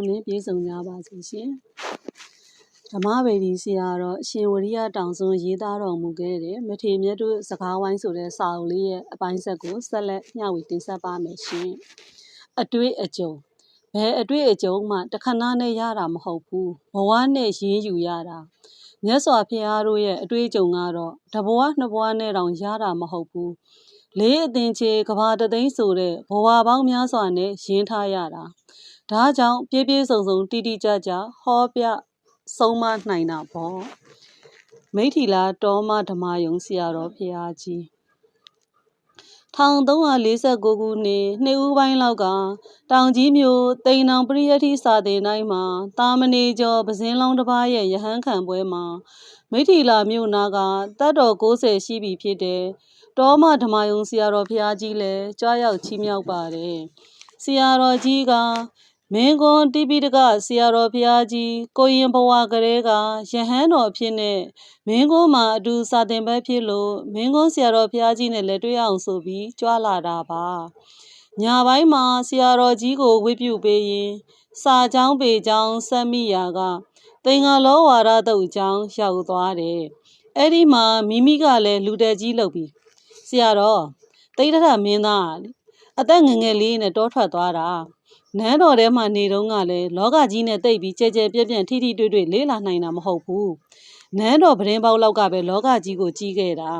အောင်မြင်ပြည့်စုံကြပါစေရှင်ဓမ္မဗေဒီဆရာတော်အရှင်ဝရိယတောင်စွန်းရေးသားတော်မူခဲ့တဲ့မထေမြတ်တို့စကားဝိုင်းဆိုတဲ့စာအုပ်လေးရဲ့အပိုင်းဆက်ကိုဆက်လက်မျှဝေတင်ဆက်ပါမယ်ရှင်အတွေ့အကြုံဘယ်အတွေ့အကြုံမှတခဏနဲ့ရတာမဟုတ်ဘူးဘဝနဲ့ရင်းယူရတာမြတ်စွာဘုရားတို့ရဲ့အတွေ့အကြုံကတော့တဘဝနှစ်ဘဝနဲ့တောင်ရတာမဟုတ်ဘူးလေးအသင်ချေကဘာတသိန်းဆိုတဲ့ဘဝပေါင်းများစွာနဲ့ရင်းထားရတာ ဒါကြောင့်ပြည့်ပြည့်စုံစုံတိတိကျကျဟောပြဆုံးမနိုင်တာပေါ့မိထီလာတောမဓမ္မယုံဆရာတော်ဖရာကြီး1349ခုနှစ်နှစ်ဦးပိုင်းလောက်ကတောင်ကြီးမြို့တိန်နောင်ပရိယတိစာသင်တိုင်းမှာတာမဏေကျော်ပဇင်းလုံးတစ်ပါးရဲ့ယဟန်ခံပွဲမှာမိထီလာမြို့နာကတတ်တော်60ရှိပြီဖြစ်တဲ့တောမဓမ္မယုံဆရာတော်ဖရာကြီးလည်းကြွားရောက်ချီးမြှောက်ပါတယ်ဆရာတော်ကြီးက မင်းကွန်တိပိတကဆရာတော်ဖရာကြီးကိုရင်ဘဝကလေးကယဟန်တော်ဖြစ်နေမင်းကွန်မှာအတူစာသင်ဘက်ဖြစ်လို့မင်းကွန်ဆရာတော်ဖရာကြီးနဲ့လည်းတွေ့အောင်ဆိုပြီးကြွားလာတာပါညာပိုင်းမှာဆရာတော်ကြီးကိုဝိပြုပေးရင်စာချောင်းပေချောင်းဆက်မိရာကသင်္ဃလောဝါဒတုတ်ချောင်းရောက်သွားတယ်အဲ့ဒီမှာမိမိကလည်းလူတက်ကြီးလုပ်ပြီးဆရာတော်တိတ်တထမင်းသား အသက်ငငယ်လေးနဲ့တောထွက်သွားတာနန်းတော်ထဲမှာနေတော့ကလည်းလောကကြီးနဲ့တိတ်ပြီးကြဲကြဲပြက်ပြက်ထိထိတွေ့တွေ့လေးလာနိုင်တာမဟုတ်ဘူးနန်းတော်ပရင်ပေါက်လောက်ကပဲလောကကြီးကိုကြီးခဲ့တာ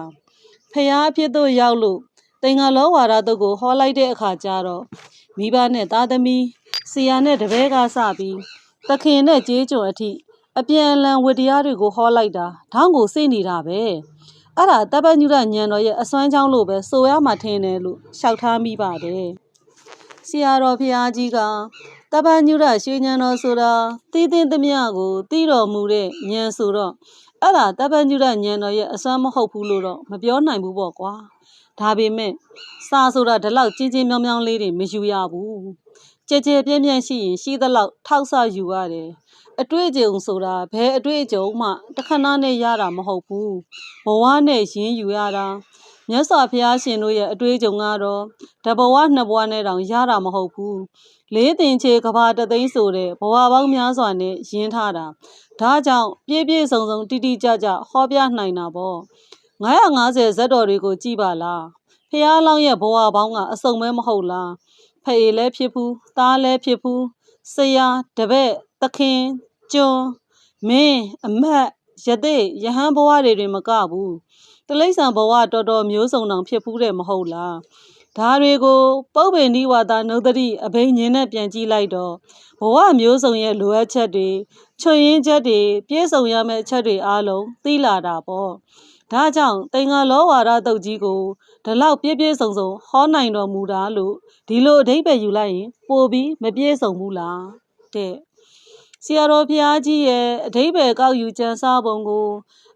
ဖះအဖြစ်သို့ရောက်လို့တင်္ဂလောဝါဒတုတ်ကိုဟောလိုက်တဲ့အခါကျတော့မိဘနဲ့သားသမီးဆရာနဲ့တပည့်ကစပြီးသခင်နဲ့ကြေးကျွန်အထိအပြန်အလှန်ဝတ္တရားတွေကိုဟောလိုက်တာထောင်းကိုစိတ်နေတာပဲ အဲ့ဒါတပ္ပညုရညံတော်ရဲ့အစွမ်းချောင်းလို့ပဲဆိုရမှထင်တယ်လို့ရှောက်ထားမိပါတယ်ဆရာတော်ဖရာကြီးကတပ္ပညုရရွှေညံတော်ဆိုတာသိသိသမျှကိုသိတော်မူတဲ့ညံဆိုတော့အဲ့ဒါတပ္ပညုရညံတော်ရဲ့အစွမ်းမဟုတ်ဘူးလို့တော့မပြောနိုင်ဘူးပေါ့ကွာဒါပေမဲ့စာဆိုတာဒီလောက်ချင်းချင်းမြောင်းမြောင်းလေးတွေမယူရဘူး ကြဲကြဲပြင်းပြင်းရှိရင်ရှိသလောက်ထောက်ဆယူရတယ်အတွေ့အကြုံဆိုတာဘယ်အတွေ့အကြုံမှတခဏနဲ့ရတာမဟုတ်ဘူးဘဝနဲ့ရင်းယူရတာမြတ်စွာဘုရားရှင်တို့ရဲ့အတွေ့အကြုံကတော့တဘဝနှစ်ဘဝနဲ့တောင်ရတာမဟုတ်ဘူးလေးတင်ချေကဘာတသိန်းဆိုတဲ့ဘဝပေါင်းများစွာနဲ့ရင်းထားတာဒါကြောင့်ပြည့်ပြည့်စုံစုံတိတိကျကျဟောပြနိုင်တာပေါ့950ဇက်တော်တွေကိုကြည်ပါလားဖះလောင်းရဲ့ဘဝပေါင်းကအစုံမဲမဟုတ်လား ဖေလည်းဖြစ်ဘူးသားလည်းဖြစ်ဘူးဆရာတပည့်သခင်ကျွန်းမင်းအမတ်ယသိယဟန်ဘဝတွေတွင်မကဘူးတလိ္ဆန်ဘဝတော်တော်မျိုးစုံတောင်ဖြစ်ဘူးတဲ့မဟုတ်လားဒါတွေကိုပုပ်ပင်ဒီဝါဒနုဒတိအဘိညာဉ်နဲ့ပြန်ကြည့်လိုက်တော့ဘဝမျိုးစုံရဲ့လိုအပ်ချက်တွေချွင်ရင်းချက်တွေပြည့်စုံရမယ့်အချက်တွေအားလုံးသိလာတာပေါ့ ဒါကြောင့်တင်္ဂလောဝါဒတုတ်ကြီးကိုဒီလောက်ပြည့်ပြည့်စုံစုံဟောနိုင်တော်မူတာလို့ဒီလိုအဓိပ္ပာယ်ယူလိုက်ရင် ပိုပြီးမပြည့်စုံဘူးလားတဲ့ဆရာတော်ဘုရားကြီးရဲ့အဓိပ္ပာယ်ကောက်ယူကြံစားပုံကို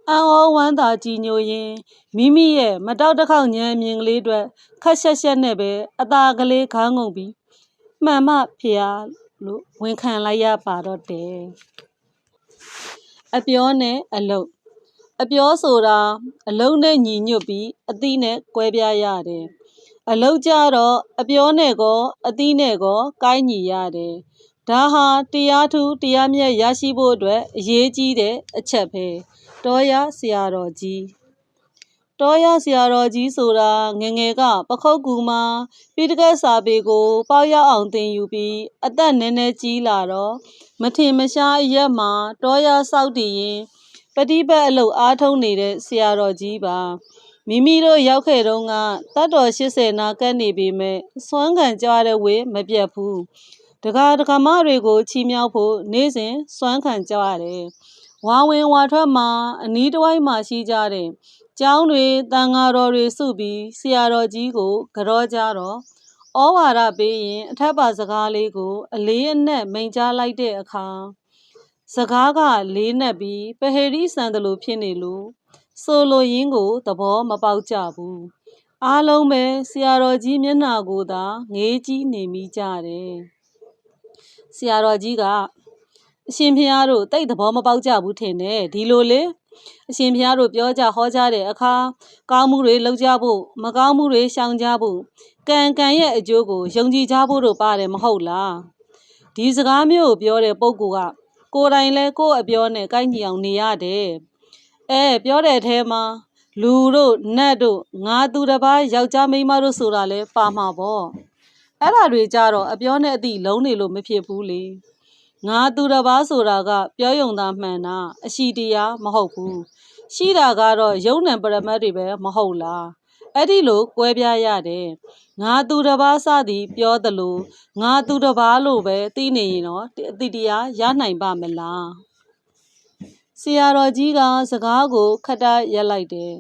အံ့ဩဝမ်းသာကြည်ညိုရင်မိမိရဲ့မတောက်တစ်ခေါက်ဉာဏ်မြင်ကလေးအတွက်ခက်ရှက်ရှက်နဲ့ပဲအသာကလေးခန်းငုံပြီးမှန်မှဖျားလို့ဝန်ခံလိုက်ရပါတော့တယ်အပြောနဲ့အလုတ် အပြောဆိုတာအလုံးနဲ့ညီညွတ်ပြီးအသီးနဲ့ကွဲပြားရတယ်အလုတ်ကြတော့အပြောနဲ့ကောအသီးနဲ့ကောကိုင်းညီရတယ်ဒါဟာတရားထူးတရားမြတ်ရရှိဖို့အတွက်အရေးကြီးတဲ့အချက်ပဲတောရဆရာတော်ကြီးတောရဆရာတော်ကြီးဆိုတာငငယ်ကပခုတ်ကူမှာပိဋကတ်စာပေကို ပေါက်ရောက်အောင်သင်ယူပြီးအသက်နည်းနည်းကြီးလာတော့မထင်မရှားအရက်မှာတောရစောက်တည်ရင် ပฏิပတ်အလုပ်အားထုတ်နေတဲ့ဆရာတော်ကြီးပါမိမိတို့ရောက်ခဲ့တုန်းကတတ်တော်80နာကတ်နေပေမဲ့စွမ်းခံကြွတဲ့ဝေမပြတ်ဘူးတကားတကမတွေကိုချီးမြှောက်ဖို့နေ့စဉ်စွမ်းခံကြရတယ်ဝါဝင်ဝါထွက်မှာအနီးတစ်ဝိုက်မှာရှိကြတဲ့ကျောင်းတွေတန်ဃာတော်တွေစုပြီးဆရာတော်ကြီးကိုကြောကြတော့ဩဝါဒပေးရင်အထက်ပါစကားလေးကို အလေးအနက်မိန်ကြားလိုက်တဲ့အခါ စကားကလေးနက်ပြီးပဟေရိဆန်တယ်လို့ဖြစ်နေလို့ဆိုလိုရင်းကိုသဘောမပေါက်ကြဘူးအားလုံးပဲဆရာတော်ကြီးမျက်နှာကိုသာငေးကြည့်နေမိကြတယ်ဆရာတော်ကြီးကအရှင်ဖျားတို့တိတ်သဘောမပေါက်ကြဘူးထင်တယ်ဒီလိုလေအရှင်ဖျားတို့ပြောကြဟောကြတဲ့အခါကောင်းမှုတွေလုပ်ကြဖို့မကောင်းမှုတွေရှောင်ကြဖို့ကံကံရဲ့အကျိုးကိုယုံကြည်ကြဖို့တို့ပါတယ်မဟုတ်လားဒီစကားမျိုးကိုပြောတဲ့ပုဂ္ဂိုလ်က ကိုယ်တိုင်လဲကိုယ့်အပြောနဲ့ကိုက်ညီအောင်နေရတယ်အဲပြောတဲ့အထဲမှာလူတို့နတ်တို့ငါသူတစ်ပါးယောက်ျားမိန်းမတို့ဆိုတာလဲပါမှာပေါ့အဲ့ဒါတွေကြတော့အပြောနဲ့အတိလုံးနေလို့မဖြစ်ဘူးလေငါသူတစ်ပါးဆိုတာက ပြောယုံသားမှန်တာအရှိတရားမဟုတ်ဘူးရှိတာကတော့ယုံနံပရမတ်တွေပဲမဟုတ်လား အဲ့ဒီလိုကွဲပြားရတယ်ငါသူတစ်ပါးစသည်ပြောသလိုငါသူတစ်ပါးလို့ပဲသိနေရင်တော့အတိတရားရနိုင်ပါမလားဆရာတော်ကြီးကစကားကိုခတ်တရက်လိုက်တယ်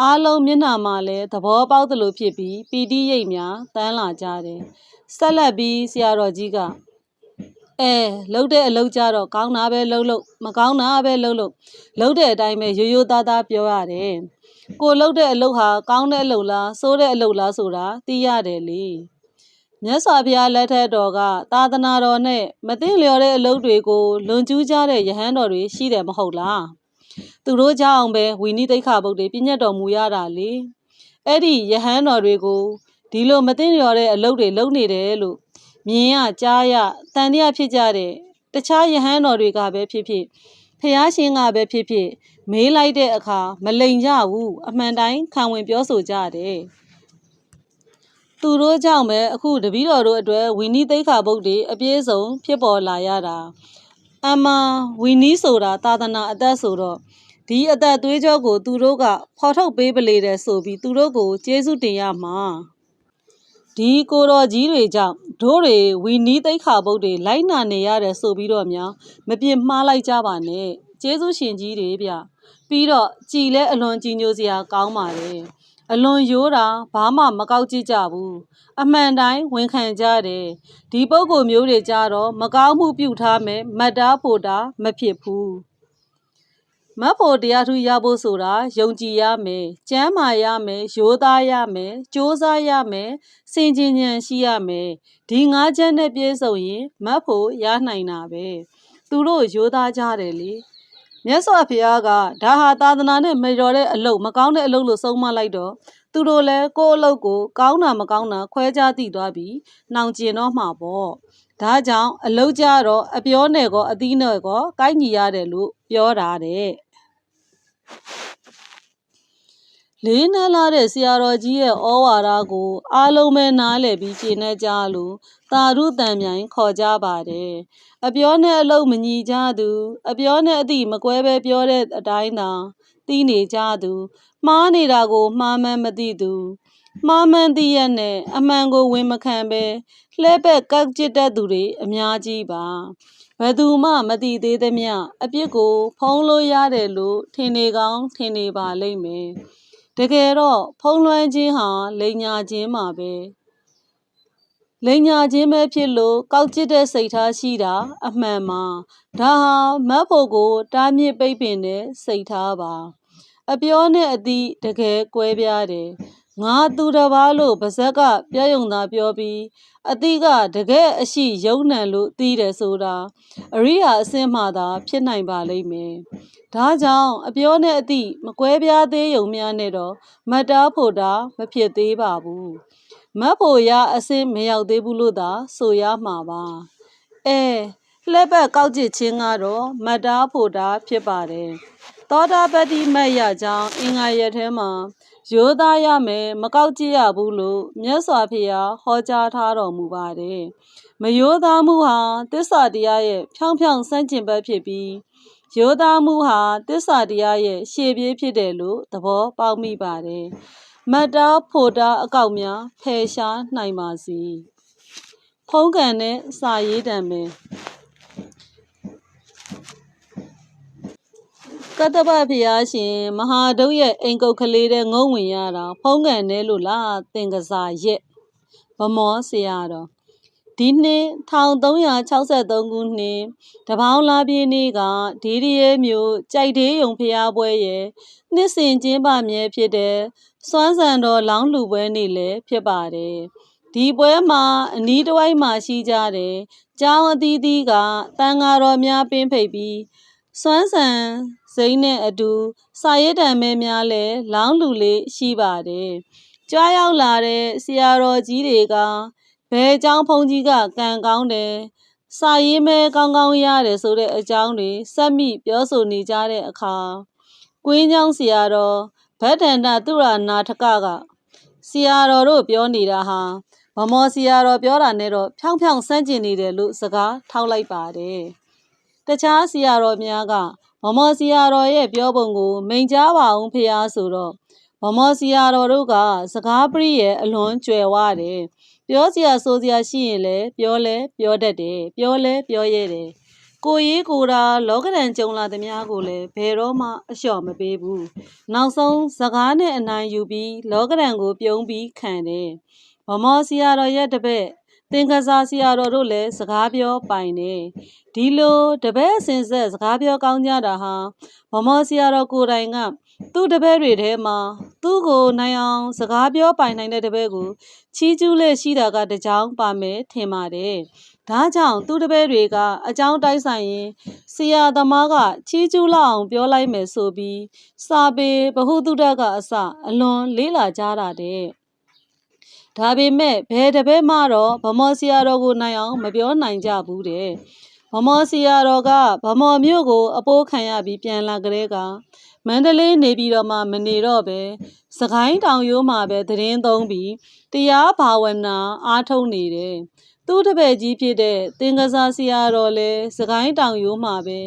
အားလုံးမျက်နှာမှာလည်းသဘောပေါက်သလိုဖြစ်ပြီးပီတိရိတ်များတန်းလာကြတယ်ဆက်လက်ပြီးဆရာတော်ကြီးကအဲလှုပ်တဲ့အလုပ်ကြတော့ကောင်းတာပဲလှုပ်လို့မကောင်းတာပဲလှုပ်လို့လှုပ်တဲ့အတိုင်းပဲရိုးရိုးသားသားပြောရတယ် ကိုလှုပ်တဲ့အလုပ်ဟာကောင်းတဲ့အလုပ်လားဆိုးတဲ့အလုပ်လားဆိုတာသိရတယ်လေမြတ်စွာဘုရားလက်ထက်တော်ကသာသနာတော်နဲ့မသိလျော်တဲ့အလုပ်တွေကိုလွန်ကျူးကြတဲ့ယဟန်တော်တွေရှိတယ်မဟုတ်လားသူတို့ကြောင့်ပဲဝီနိတိခဗုဒ္ဓေပြည့်ညတ်တော်မူရတာလေအဲ့ဒီယဟန်တော်တွေကိုဒီလိုမသိလျော်တဲ့အလုပ်တွေလုပ်နေတယ်လို့မြင်ရကြားရတန်တရားဖြစ်ကြတဲ့တခြားယဟန်တော်တွေကပဲဖြစ်ဖြစ်ဖះရှင်ကပဲဖြစ်ဖြစ် မေးလိုက်တဲ့အခါမလိန်ကြဘူးအမှန်တိုင်းခံဝင်ပြောဆိုကြတယ်သူတို့ကြောင့်ပဲအခုတပည့်တော်တို့အတွက်ဝီနီသိက္ခာပုဒ်တွေအပြည့်စုံဖြစ်ပေါ်လာရတာအမှန်ဝီနီဆိုတာသာသနာအသက်ဆိုတော့ဒီအသက်သွေးကြောကို သူတို့ကဖော်ထုတ်ပေးပလေတယ်ဆိုပြီးသူတို့ကိုကျေးဇူးတင်ရမှာဒီကိုတော်ကြီးတွေကြောင့်တို့တွေဝီနီးသိခါဘုတ်တွေလိုက်နာနေရတယ်ဆိုပြီးတော့များမပြစ်မှားလိုက်ကြပါနဲ့ကျေးဇူးရှင်ကြီးတွေဗျ ပြီးတော့ကြည်လဲအလွန်ကြည်ညိုစရာကောင်းပါတယ်အလွန်ရိုးတာဘာမှမကောက်ကြည့်ကြဘူးအမှန်တိုင်းဝန်ခံကြတယ်ဒီပုံကိုမျိုးတွေကြတော့မကောင်းမှုပြုထားမယ်မတ်တာဖို့တာမဖြစ်ဘူးမတ်ဖို့တရားထူးရဖို့ဆိုတာယုံကြည်ရမယ်ကျမ်းမာရမယ်ရိုးသားရမယ်စ조사ရမယ်စင်ကြင်ဉဏ်ရှိရမယ်ဒီငါးချက်နဲ့ပြည့်စုံရင်မတ်ဖို့ရနိုင်တာပဲသူတို့ရိုးသားကြတယ်လေ မြတ်စွာဘုရားကဒါဟာသာသနာနဲ့မလျော်တဲ့အလုပ်မကောင်းတဲ့အလုပ်လို့ဆုံးမလိုက်တော့သူတို့လည်းကိုယ့်အလုပ်ကိုကောင်းတာမကောင်းတာခွဲခြားသိသွားပြီးနှောင်ကျင်တော့မှာပေါ့ဒါကြောင့်အလုပ်ကြတော့အပြောနဲ့ကောအသီးနဲ့ကောကိုက်ညီရတယ်လို့ပြောတာတဲ့ လေးနှက်လာတဲ့ဆရာတော်ကြီးရဲ့ဩဝါဒကို အားလုံးပဲနားလည်ပြီးရှင်းနေကြလို့သာရုတန်မြိုင်ခေါ်ကြပါတယ်အပြောနဲ့အလုပ်မညီကြသူ အပြောနဲ့အသည့်မကွဲပဲပြောတဲ့အတိုင်းသာသိနေကြသူမှားနေတာကိုမှားမှန်းမသိသူမှားမှန်းသိရနဲ့အမှန်ကိုဝင်မခံပဲလှဲ့ပက်ကောက်ကျစ်တတ်သူတွေအများကြီးပါဘယ်သူမှမသိသေးသမျှအပြစ်ကို ဖုံးလို့ရတယ်လို့ထင်နေကောင်းထင်နေပါလိမ့်မယ် တကယ်တော့ဖုံးလွှမ်းခြင်းဟာလိန်ညာခြင်းမှာပဲလိန်ညာခြင်းပဲဖြစ်လို့ကောက်ကျစ်တဲ့စိတ်ထားရှိတာ အမှန်ပါဒါဟာမတ်ဖို့ကို တားမြစ်ပိတ်ပင်တဲ့စိတ်ထားပါအပြောနဲ့အသည့်တကယ်ကွဲပြားတယ်ငါသူတစ်ပါးလို့ပါဇက်ကပြယုံသာပြောပြီးအတိကတကယ်အရှိယုံနံလို့သိတယ်ဆိုတာအရိယာအစင်းမှသာဖြစ်နိုင်ပါလိမ့်မယ် ဒါကြောင့်အပြောနဲ့အသည့်မကွဲပြားသေးယုံများနဲ့တော့မတ်တာဖို့တာမဖြစ်သေးပါဘူးမတ်ဖို့ရအစင်းမရောက်သေးဘူးလို့သာဆိုရမှာပါအဲလှက်ပတ်ကောက်ကျစ်ခြင်းကတော့မတ်တာဖို့တာဖြစ်ပါတယ်သောတာပတိမတ်ရကြောင်းအင်္ဂါရက်ထဲမှာရိုးသားရမယ်မကောက်ကြည့်ရဘူးလို့မြတ်စွာဘုရားဟောကြားထားတော်မူပါတယ်မရိုးသားမှုဟာတစ္ဆာတရားရဲ့ဖြောင်းဖြောင်းစန့်ကျင်ဘက်ဖြစ်ပြီး ရိုးသားမှုဟာတစ္ဆာတရားရဲ့ရှေ့ပြေးဖြစ်တယ်လို့သဘောပေါက်မိပါတယ်မတ်တာဖို့တာအကောက်များဖယ်ရှားနိုင်ပါစေဖုံးကန်တဲ့စာရေးတံပဲကတ္တပဖျားရှင်မဟာဒုတ်ရဲ့အိမ်ကုတ်ကလေးတဲ့ငုံဝင်ရတာဖုံးကန်တယ်လို့လားသင်္ကစားရက်ဗမောဆရာတော် ဒီနှစ်1363ခုနှစ်တပေါင်းလာပြည့်နေ့ကဒီရီရဲမျိုးကြိုက်သေးယုံဖျားပွဲရဲ့နှစ်စဉ်ကျင်းပမြဲဖြစ်တဲ့စွမ်းစံတော်လောင်းလှူပွဲနေ့လည်းဖြစ်ပါတယ်ဒီပွဲမှာအနီးတစ်ဝိုက်မှာရှိကြတယ်။ကျောင်းအသီးသီးကတန်ဃာတော်များပင်းဖိတ်ပြီးစွမ်းစံစိမ့်နဲ့အတူစာရေးတံမဲများလည်းလောင်းလူလေးရှိပါတယ်။ကြွားရောက်လာတဲ့ဆရာတော်ကြီးတွေက ဘယ်အကြောင်းဘုန်းကြီးကကံကောင်းတယ်စာရေးမဲကောင်းကောင်းရတယ်ဆိုတဲ့အကြောင်းတွေဆက်မိပြောဆိုနေကြတဲ့အခါကွင်းကျောင်းဆရာတော်ဗဒ္ဒန္တသူရနာထကကဆရာတော်တို့ပြောနေတာဟာမမောဆရာတော်ပြောတာနဲ့တော့ဖြောင်းဖြောင်းဆန့်ကျင်နေတယ်လို့စကားထောက်လိုက်ပါတယ်။တခြားဆရာတော်များကမမောဆရာတော်ရဲ့ပြောပုံကို မိန်ကြားပါအောင်ဖះဆိုတော့မမောဆရာတော်တို့ကစကားပရိရဲ့အလွန်ကြွယ်ဝတယ် ပြောစရာဆိုစရာရှိရင်လည်းပြောလဲပြောတတ်တယ်ပြောလဲပြောရဲတယ်ကိုရေးကိုတာလောကဒဏ်ကြုံလာသမျှကိုလည်းဘယ်တော့မှအလျှော့မပေးဘူးနောက်ဆုံးစကားနဲ့အနိုင်ယူပြီးလောကဒဏ်ကိုပြုံးပြီးခံတယ်ဗမောဆရာတော်ရဲ့တပည့်သင်္ကစားဆရာတော်တို့လည်းစကားပြောပိုင်တယ်ဒီလိုတပည့်အစဉ်ဆက်စကားပြောကောင်းကြတာဟာဗမောဆရာတော်ကိုယ်တိုင်က သူ့တပည့်တွေထဲမှာ သူ့ကိုနိုင်အောင် စကားပြောပိုင်နိုင်တဲ့တပည့်ကို ချီးကျူးလက်ရှိတာကတကြောင်ပါမယ်ထင်ပါတယ်။ဒါကြောင့် သူ့တပည့်တွေက အကြောင်းတိုက်ဆိုင်ရင် ဆရာသမားက ချီးကျူးလောက်အောင် ပြောလိုက်မယ်ဆိုပြီး စာပေ ဗဟုသုတကအစ အလွန်လေးလာကြတာတဲ့။ဒါပေမဲ့ ဘယ်တပည့်မှတော့ဗမောဆရာတော်ကိုနိုင်အောင် မပြောနိုင်ကြဘူးတဲ့။ဗမောစီယာတော်ကဗမော်မြို့ကို အပိုးခံရပြီး ပြန်လာကြတဲ့က မန္တလေးနေပြီးတော့မှမနေတော့ပဲစကိုင်းတောင်ရိုးမှာပဲသတင်းသုံးပြီးတရားဘာဝနာအားထုတ်နေတယ်သူ့တပည့်ကြီးဖြစ်တဲ့သင်္ကစားဆရာတော်လည်းစကိုင်းတောင်ရိုးမှာပဲ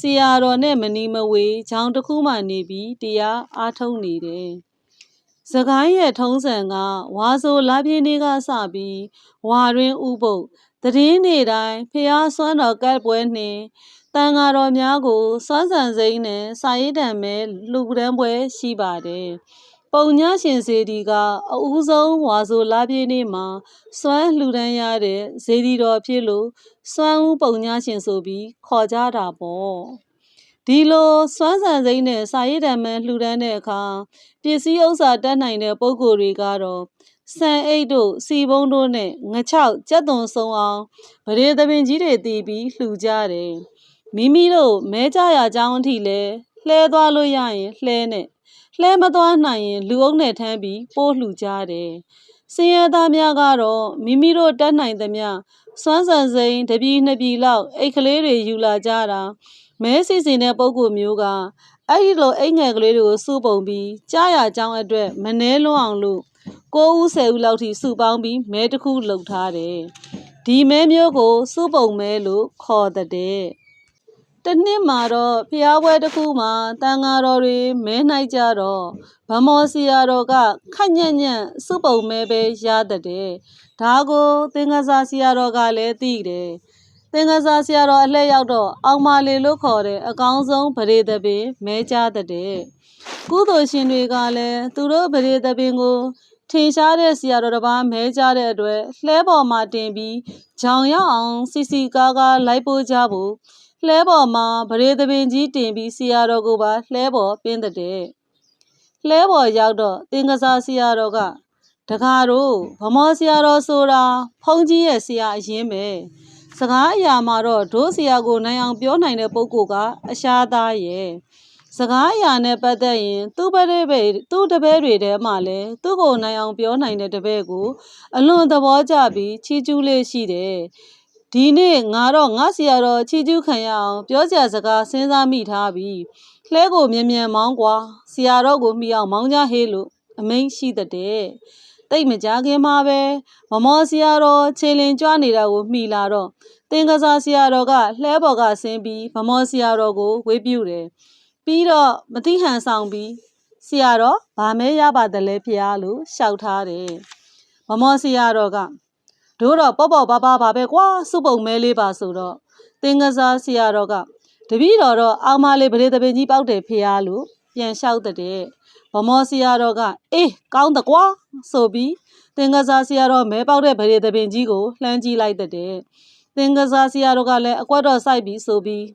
ဆရာတော်နဲ့မနီမဝေချောင်းတစ်ခုမှနေပြီးတရားအားထုတ်နေတယ်စကိုင်းရဲ့ထုံးစံကဝါဆိုလာပြင်းလေးကစပြီးဝါရင်းဥပုပ်သတင်းနေ့တိုင်းဖျားစွမ်းတော်ကတ်ပွဲနှင့် တန်ဃာတော်များကိုစွမ်းဆန်စိမ့်နဲ့စာရေးတံမဲလူကန်းပွဲရှိပါတယ်။ပုံညရှင်စေဒီကအဦးဆုံးဝါဆိုလာပြေးနေ့မှာစွမ်းလှူဒန်းရတဲ့ဇေဒီတော်ဖြစ်လို့စွမ်းဦးပုံညရှင်ဆိုပြီးခေါ်ကြတာပေါ့။ဒီလိုစွမ်းဆန်စိမ့်နဲ့စာရေးတံမဲလှူဒန်းတဲ့အခါပစ္စည်းဥစ္စာတတ်နိုင်တဲ့ပုံကိုယ်တွေကတော့ဆန်အိတ်တို့စီဘုံတို့နဲ့ငချောက်ကြက်သွန်ဆုံအောင်ဗရေသပင်ကြီးတွေတီးပြီးလှူကြတယ် မိမိတို့မဲကြရအကြောင်းအထိလဲလှဲသွားလို့ရရင်လှဲနဲ့လှဲမသွားနိုင်ရင် လူအုပ်နဲ့ထမ်းပြီးပိုးလှူကြတယ်စင်ရသားများကတော့မိမိတို့တတ်နိုင်သမျှစွမ်းဆန်စိန်တပြီနှစ်ပြီလောက်အိတ်ကလေးတွေယူလာကြတာမဲစီစဉ်တဲ့ပုံကိုမျိုးကအဲ့ဒီလိုအိတ်ငယ်ကလေးတွေကိုစုပုံပြီးကြားရအကြောင်းအတွက်မနှဲလွန်းအောင်လို့9ဦး10ဦးလောက်ထိစုပေါင်းပြီးမဲတစ်ခုလှုပ်ထားတယ်ဒီမဲမျိုးကိုစုပုံမဲလို့ခေါ်တဲ့ တနှစ်မှာတော့ဖျားပွဲတစ်ခုမှာတန်ဃာတော်တွေမဲနိုင်ကြတော့ဗမောစီယာတော်ကခက်ညံ့ညံ့စုပုံမဲပဲရတဲ့ဒါကို သင်္ကစားစီယာတော်ကလည်းသိတယ်သင်္ကစားဆရာတော်အလှည့်ရောက်တော့အောင်မာလေလို့ခေါ်တဲ့အကောင်းဆုံးဗရေသပင်မဲကြတဲ့ကုသိုလ်ရှင်တွေကလည်းသူတို့ဗရေသပင်ကိုထင်ရှားတဲ့ဆရာတော်တစ်ပါးမဲကြတဲ့အတွက်လှဲပေါ်မှာတင်ပြီးဂျောင်ရောက်အောင်စီစီကားကားလိုက်ပို့ကြဖို့ လှဲပေါ်မှာဗရေသပင်ကြီးတင်ပြီးဆရာတော်ကိုပါလှဲပေါ်ပင်းတဲ့လှဲပေါ်ရောက်တော့တင်ကစားဆရာတော်ကတကားတို့ဗမောဆရာတော်ဆိုတာဖုန်ကြီးရဲ့ဆရာအရင်ပဲစကားအရာမှာတော့ဒိုးဆရာကိုနိုင်အောင်ပြောနိုင်တဲ့ပုဂ္ဂိုလ်ကအရှားသားရဲ့စကားအရာနဲ့ပတ်သက်ရင် သူ့ပရဲပဲသူ့တပည့်တွေထဲမှာလည်းသူ့ကိုနိုင်အောင်ပြောနိုင်တဲ့တပည့်ကို အလွန်သဘောကျပြီးချီးကျူးလေးရှိတယ် ဒီနေ့ငါတော့ငါဆရာတော်ချီးကျူးခံရအောင်ပြောစရာစကားစဉ်းစားမိထားပြီးလှဲကိုမြန်မြန်မောင်းကွာဆရာတော်ကိုမိအောင်မောင်းကြဟေးလို့အမိန်ရှိတဲ့တိတ်မကြခင်မှာပဲမမောဆရာတော်ခြေလင်ကြွနေတာကိုမှီလာတော့တင်ကစားဆရာတော်ကလှဲပေါ်ကဆင်းပြီးမမောဆရာတော်ကိုဝေးပြူတယ်ပြီးတော့မတိဟန်ဆောင်ပြီးဆရာတော်ဗာမဲရပါတယ်လေဖျားလို့ရှောက်ထားတယ်မမောဆရာတော်က တို့တော့ပေါ့ပေါ့ပါပါပါပဲကွာစုပုံမဲလေးပါဆိုတော့သင်္ကစားဆရာတော်ကတပည့်တော်တော့အောင်မလေးဗရေတပင်ကြီးပေါက်တယ်ဖျားလို့ပြန်လျှောက်တဲ့ဗမောဆရာတော်ကအေးကောင်းတကွာဆိုပြီးသင်္ကစားဆရာတော်မဲပေါက်တဲ့ဗရေတပင်ကြီးကိုလှမ်းကြည့်လိုက်တဲ့သင်္ကစားဆရာတော်ကလည်းအကွက်တော်စိုက်ပြီးဆိုပြီး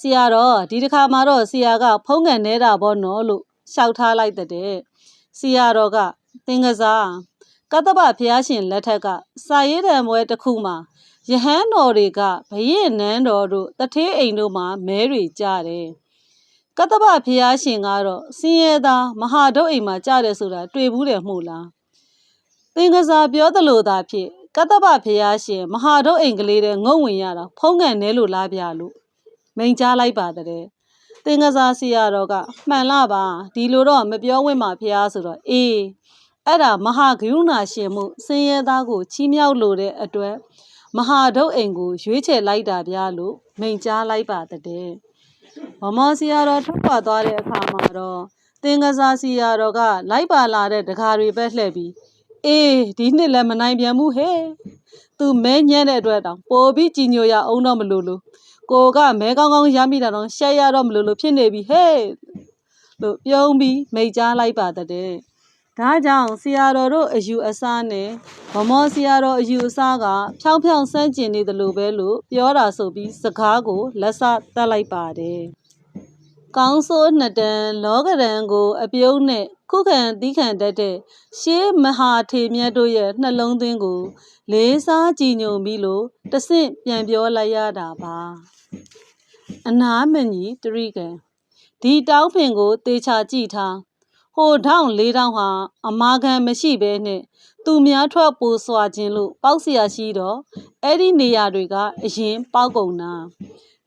ဆရာတော်ဒီတစ်ခါမှတော့ဆရာက ဖုံးကန်နေတာပေါ့နော်လို့ရှောက်ထားလိုက်တဲ့ဆရာတော်ကသင်္ကစား ကတ္တပဘုရားရှင်လက်ထက်ကစာရေးတံပွဲတစ်ခုမှာယဟန်တော်တွေကဘရင်နန်းတော်တို့တထေးအိမ်တို့မှာမဲတွေကြတယ်ကတ္တပဘုရားရှင်ကတော့စင်ရသာမဟာဒုတ်အိမ်မှာကြတယ်ဆိုတာတွေ့ဘူးတယ်မှုလားသင်္ကစားပြောသလိုသာဖြစ်ကတ္တပဖျားရှင်မဟာတို့အိမ်ကလေးတဲ့ငုံဝင်ရတာဖုံးကန်နဲလို့လားပြလို့မိန်ကြားလိုက်ပါတဲ့သင်္ကစားစီရတော်ကမှန်လားပါဒီလိုတော့မပြောဝင်ပါဖျားဆိုတော့အေး အဲ့ဒါမဟာဂရုဏာရှင်မှုစင်ရဲသားကိုချီးမြှောက်လို့တဲ့အတွက်မဟာဒုတ်အိမ်ကိုရွေးချယ်လိုက်တာဗျာလို့မိန်ကြားလိုက်ပါတဲ့မမောစီရတော်ထွက်ခွာသွားတဲ့အခါမှာတော့သင်္ကစားစီရတော်ကလိုက်ပါလာတဲ့ဒကာတွေပဲလှည့်ပြီးအေးဒီနှစ်လည်းမနိုင်ပြန်ဘူးဟဲ့သူမဲညံ့တဲ့အတွက်တောင်ပိုပြီးကြည်ညိုရအောင်တော့မလို့လို့ကိုကမဲကောင်းကောင်းရမိတာတော့ရှက်ရတော့မလို့လို့ဖြစ်နေပြီဟဲ့လို့ပြုံးပြီးမိတ်ကြားလိုက်ပါတဲ့ ဒါကြောင့်ဆရာတော်တို့အယူအဆနဲ့မမောဆရာတော်အယူအဆကဖြောင်းဖြောင်းဆန်းကျင်နေတယ်လို့ပဲလို့ပြောတာဆိုပြီးစကားကိုလက်စတက်လိုက်ပါတယ်ကောင်းဆိုးနှစ်တန်လောကရန်ကိုအပြုံးနဲ့ခုခံသီးခံတတ်တဲ့ရှေးမဟာထေမြတ်တို့ရဲ့နှလုံးသွင်းကို လေးစားကြည်ညိုပြီးလို့တဆင့်ပြန်ပြောလိုက်ရတာပါအနာမညီတရိကံဒီတောင်းပင်ကိုတေချာကြည့်ထား ဟိုထောင်လေးထောင်ဟာအမာခံမရှိဘဲနဲ့သူများထွက်ပိုစွာခြင်းလို့ပေါက်เสียရှိတော့အဲ့ဒီနေရာတွေကအရင်ပေါက်ကုန်တာ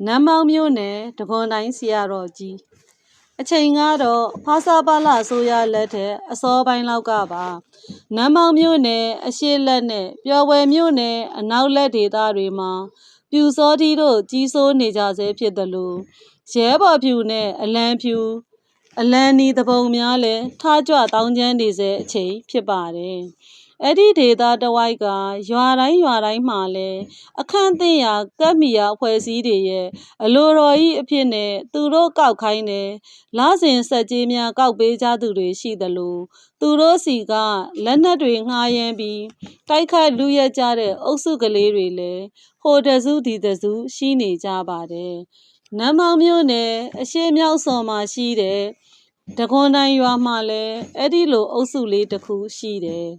နမ်းမောင်မျိုးနဲ့တခွန်တိုင်းဆရာတော်ကြီးအချိန်ကတော့ဖာစာပါလာဆိုရလက်ထက်အစောပိုင်းလောက်ကပါနမ်းမောင်မျိုးနဲ့အရှိလက်နဲ့ပျော်ဝယ်မျိုးနဲ့အနောက်လက်ဒေသတွေမှာပြူစောတီတို့ကြီးစိုးနေကြဆဲဖြစ်တယ်လို့ရဲဘော်ဖြူနဲ့အလံဖြူ အလံနီတပုံများလည်းထားကြွတောင်းကျမ်းနေစေအချိန်ဖြစ်ပါတယ်အဲ့ဒီဒေတာတဝိုက်ကရွာတိုင်းရွာတိုင်းမှာလဲအခန့်သိရာကပ်မီယာအဖွဲ့အစည်းတွေရဲ့အလိုတော်ကြီးအဖြစ်နဲ့သူတို့ကောက်ခိုင်းတယ်လစဉ်ဆက်ကြီးများကောက်ပေးကြသူတွေရှိသလိုသူတို့စီကလက်နက်တွေငှားရမ်းပြီးတိုက်ခိုက်လူရကြတဲ့အုပ်စုကလေးတွေလည်းဟိုတစုဒီတစုရှိနေကြပါတယ်နမ်းမောင်မြို့နယ်အရှိမြောက်စော်မှာရှိတဲ့ တခွန်တိုင်းရွာမှာလည်းအဲ့ဒီလိုအုပ်စုလေးတစ်ခုရှိတယ်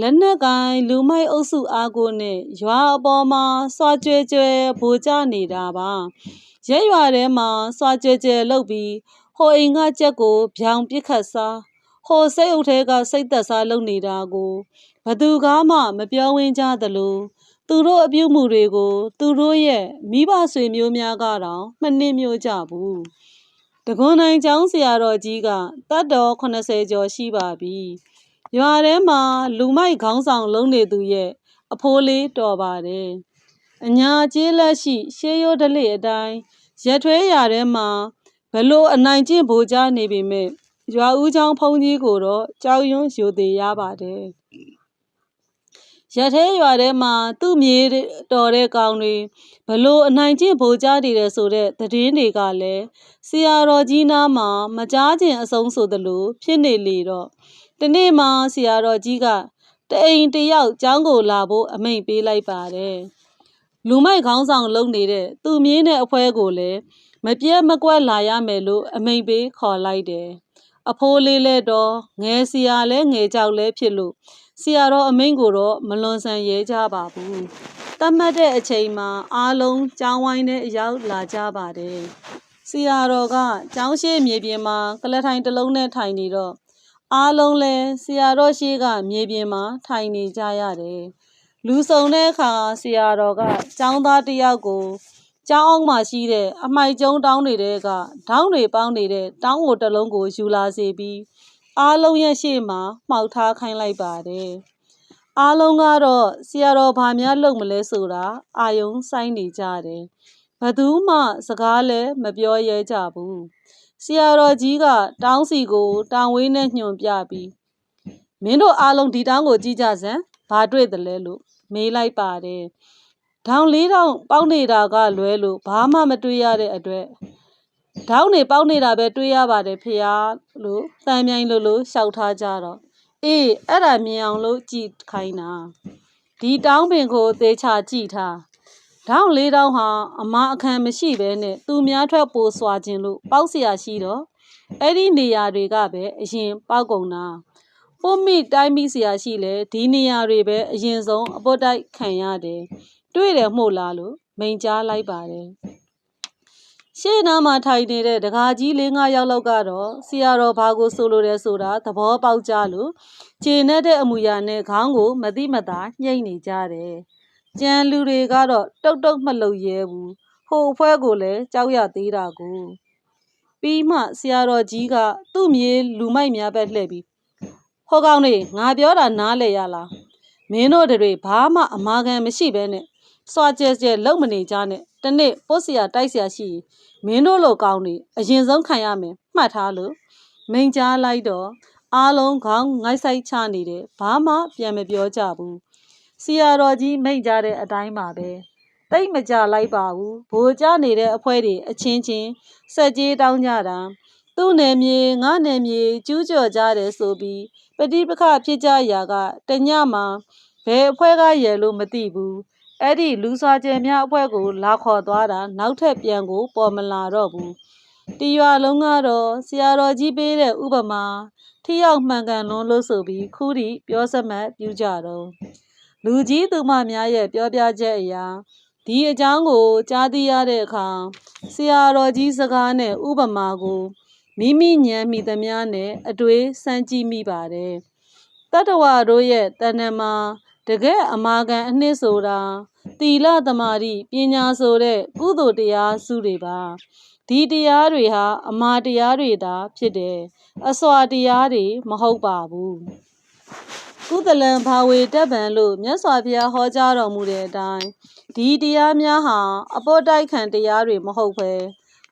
လက်နက်ကိုင်လူမိုက်အုပ်စုအားကိုနဲ့ရွာအပေါ်မှာစွာကြွဲကြွဲဗိုလ်ကျနေတာပါရဲရွာထဲမှာစွာကြွဲကြွဲလှုပ်ပြီးဟိုအိမ်ကကြက်ကိုဗျောင်ပစ်ခတ်စားဟိုစိတ်အုပ်ထဲကစိတ်သက်စားလုပ်နေတာကိုဘသူကမှမပြောဝင်းကြသလိုသူတို့အပြုမှုတွေကို သူတို့ရဲ့မိဘဆွေမျိုးများကတော့မနှင်းမျိုးကြဘူး တကွန်နိုင်ကျောင်းဆရာတော်ကြီးကတတ်တော်80ကျော်ရှိပါပြီရွာထဲမှာလူမိုက်ခေါင်းဆောင်လုံးနေသူရဲ့အဖိုးလေးတော်ပါတယ်အညာကျေးလက်ရှိ ရှေးရိုးဒလိအတိုင်းရက်ထွဲရထဲမှာဘလို့အနိုင်ကျင့်ဗိုလ်ကြနေပြီမဲ့ရွာဦးချောင်းဖုံးကြီးကိုတော့ကြောက်ရွံ့ယူသေးရပါတယ် ရထဲရွာထဲမှာသူ့မြေတော်တဲ့ကောင်တွေဘလို့အနိုင်ကျင့်ဗိုလ်ကြနေတယ်ဆိုတဲ့သတင်းတွေကလည်းဆရာတော်ကြီးနားမှာမကြားခြင်းအဆုံးဆိုသလိုဖြစ်နေလေတော့တနေ့မှဆရာတော်ကြီးကတအိမ်တယောက်ကျောင်းကိုလာဖို့အမိန့်ပေးလိုက်ပါတယ်လူမိုက်ခေါင်းဆောင်လုပ်နေတဲ့သူ့မြင်းတဲ့အဖွဲကိုလည်းမပြဲမကွက်လာရမယ်လို့အမိန့်ပေးခေါ်လိုက်တယ် အဖိုးလေးလဲတော့ငယ်စီယာလဲငယ်ကြောက်လဲဖြစ်လို့ဆရာတော်အမိန့်ကိုတော့မလွန်ဆန်ရဲကြပါဘူးတတ်မှတ်တဲ့အချိန်မှာအားလုံးကျောင်းဝိုင်းနဲ့ရောက်လာကြပါတယ်ဆရာတော်ကကျောင်းရှိမြေပြင်မှာကလထိုင်တစ်လုံးနဲ့ထိုင်နေတော့အားလုံးလဲဆရာတော်ရှိကမြေပြင်မှာထိုင်နေကြရတယ်လူစုံတဲ့အခါဆရာတော်ကကျောင်းသားတစ်ယောက်ကို ကျောင်းအောင်မှာရှိတဲ့အမိုက်ကျုံတောင်းနေတဲ့ကဒေါင်းတွေပေါင်းနေတဲ့တောင်းကိုတစ်လုံးကိုယူလာစေပြီးအားလုံးရဲ့ရှေ့မှာမှောက်ထားခိုင်းလိုက်ပါတယ်အားလုံးကတော့ဆရာတော်ဘာများလုပ်မလဲဆိုတာအာယုံစိုင်းနေကြတယ်ဘသူမှစကားလည်းမပြောရဲကြဘူးဆရာတော်ကြီးကတောင်းစီကိုတောင်ဝင်းနဲ့ညွှန်ပြပြီးမင်းတို့အားလုံးဒီတောင်းကိုကြည့်ကြစမ်းဘာတွေ့တယ်လဲလို့မေးလိုက်ပါတယ်။ ဒေါင်လေးတောင်ပေါက်နေတာကလွဲလို့ဘာမှမတွေ့ရတဲ့အတွက်ဒေါင်းနေပေါက်နေတာပဲတွေ့ရပါတယ်ဖေယားလို့တန်မြိုင်လို့လို့ရှောက်ထားကြတော့အေးအဲ့ဒါမြင်အောင်လို့ကြည်ခိုင်းတာဒီတောင်းပင်ကိုသေချာကြည့်ထားဒေါင်းလေးတောင်းဟာအမအခမ်းမရှိဘဲနဲ့သူများထွက်ပိုစွာခြင်းလို့ပေါက်เสียရှိတော့အဲ့ဒီနေရာတွေကပဲအရင်ပေါက်ကုန်တာပုမိတိုင်းမိเสียရှိလဲဒီနေရာတွေပဲအရင်ဆုံးအပုတ်တိုက်ခံရတယ် တွေ့တယ်မှုလားလို့မိန်ကြားလိုက်ပါတယ်ရှေ့နားမှာထိုင်နေတဲ့ဒကာကြီး၄၅ယောက်လောက်ကတော့ဆရာတော်ဘာကိုဆိုလိုတယ်ဆိုတာသဘောပေါက်ကြလို့ခြေနဲ့တဲ့အမူအရာနဲ့ခေါင်းကိုမတိမတာညှိနေကြတယ်။ကြံလူတွေကတော့တုတ်တုတ်မလှုပ်ရဲဘူး။ဟိုအဖွဲကိုလည်းကြောက်ရသေးတာကိုပြီးမှဆရာတော်ကြီးကသူ့မြေလူမိုက်များပဲလှည့်ပြီးဟောကောင်နေငါပြောတာနားလေရလားမင်းတို့တွေဘာမှအမာခံမရှိဘဲနဲ့ စွာကျဲကျဲလုံမနေကြနဲ့တနေ့ပို့စရာတိုက်စရာရှိရင်မင်းတို့လိုကောင်းနေအရင်ဆုံးခံရမယ်မှတ်ထားလို့မိန်ကြားလိုက်တော့အားလုံးခေါင်းငိုက်ဆိုင်ချနေတယ်ဘာမှပြန်မပြောကြဘူးဆရာတော်ကြီးမိန်ကြားတဲ့အတိုင်းပါပဲတိတ်မကြလိုက်ပါဘူးဘိုးကြနေတဲ့အဖွဲတွေအချင်းချင်းစက်ကြီးတောင်းကြတာသူ့နယ်မြေငါနယ်မြေကျူးကျော်ကြတယ်ဆိုပြီးပဋိပက္ခဖြစ်ကြရာကတညမှာဘယ်အဖွဲကရယ်လို့မသိဘူး အဲ့ဒီလူစွာကျဲများအဖွဲကို လာခေါ်သွားတာနောက်ထပ်ပြန်ကို ပေါ်မလာတော့ဘူးတီရွာလုံးကတော့ဆရာတော်ကြီးပေးတဲ့ဥပမာထိရောက်မှန်ကန်လွန်းလို့ဆိုပြီးခူးတီပြောစမှတ်ပြုကြတော့လူကြီးသူမများရဲ့ပြောပြချက်အရာဒီအကြောင်းကိုကြားသိရတဲ့အခါဆရာတော်ကြီးစကားနဲ့ဥပမာကိုမိမိဉာဏ်မိသမျှနဲ့အတွေ့စမ်းကြည့်မိပါတယ်တတ္တဝါတို့ရဲ့တဏ္ဍမှာ တကယ်အမာခံအနှစ်ဆိုတာသီလသမာဓိပညာဆိုတဲ့ကုသိုလ်တရားစုတွေပါဒီတရားတွေဟာအမာတရားတွေသာဖြစ်တယ်အစွာတရားတွေမဟုတ်ပါဘူးကုသလံဘာဝေတက်ပံလို့မြတ်စွာဘုရားဟောကြားတော်မူတဲ့အတိုင်းဒီတရားများဟာအပေါ်တိုက်ခံတရားတွေမဟုတ်ဘဲ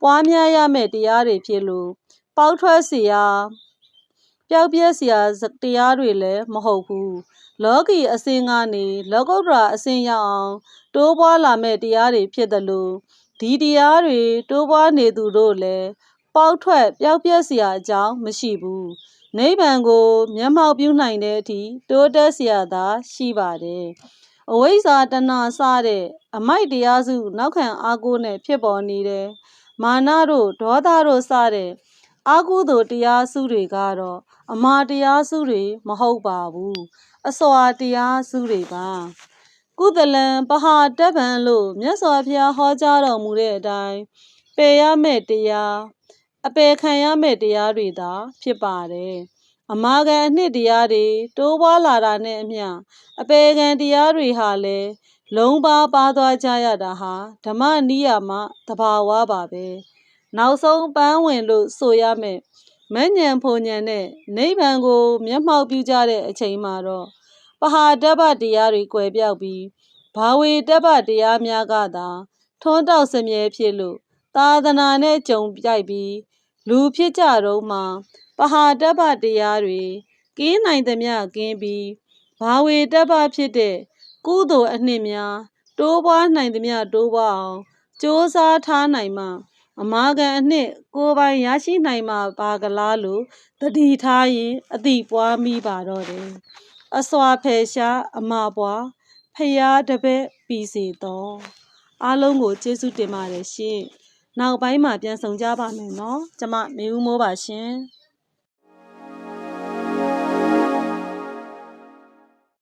ပွားများရမယ့်တရားတွေဖြစ်လို့ပေါက်ထွက်เสียပျောက်ပြက်เสียတရားတွေလည်းမဟုတ်ဘူး လောကီအစဉ်ကနေလောကုတ္တရာအစဉ်ရောက်အောင်တိုးပွားလာမဲ့တရားတွေဖြစ်တယ်လို့ဒီတရားတွေတိုးပွားနေသူတို့လည်းပေါက်ထွက်ပျောက်ပြက်စရာအကြောင်းမရှိဘူးနိဗ္ဗာန်ကို မျက်မှောက်ပြုနိုင်တဲ့အထိတိုးတက်စရာသာရှိပါတယ်အဝိဇ္ဇာတဏှာစတဲ့အမိုက်တရားစု နောက်ခံအာကိုးနဲ့ဖြစ်ပေါ်နေတယ်မာနတို့ဒေါသတို့စတဲ့အာကုသိုလ်တရားစုတွေကတော့အမာတရားစုတွေမဟုတ်ပါဘူး အစွာတရားစုတွေပါကုသလံပဟာတက်ပံလို့မြတ်စွာဘုရားဟောကြားတော်မူတဲ့အတိုင်းပယ်ရမယ့်တရားအပယ်ခံရမယ့်တရားတွေသာ ဖြစ်ပါတယ်အမာခံအနှစ်တရားတွေတိုးပွားလာတာနဲ့အမျှအပေခံတရားတွေဟာလည်းလုံးပါပါသွားကြရတာဟာဓမ္မနိယာမသဘာဝပါပဲနောက်ဆုံးပန်းဝင်လို့ဆိုရမယ် မဉ္ဇဉ်ဖုန်ဉဏ်နဲ့နိဗ္ဗာန်ကို မျက်မှောက်ပြုကြတဲ့အချိန်မှာတော့ပဟာတပ္ပတရားတွေကွယ်ပြောက်ပြီးဘာဝေတပ္ပတရားများကသာ ထွန်းတောက်စမြဲဖြစ်လို့သာသနာနဲ့ကြုံပြိုက်ပြီး လူဖြစ်ကြတော့မှပဟာတပ္ပတရားတွေကင်းနိုင်သမျှကင်းပြီးဘာဝေတပ္ပဖြစ်တဲ့ကုသိုလ်အနှစ်များ တိုးပွားနိုင်သမျှတိုးပွားအောင်ကြိုးစားထားနိုင်မှ အမာခံအနှစ် ကိုယ်ပိုင်ရရှိနိုင်မှာပါကလားလို့တတိထားရင်အတိပွားမိပါတော့တယ်အစွာဖယ်ရှားအမပွားဖျားတပည့်ပြီးစီတော့အားလုံးကိုကျေးဇူးတင်ပါတယ်ရှင်နောက်ပိုင်းမှာပြန်ဆောင်ကြပါမယ်နော်ကျမမေဦးမိုးပါရှင်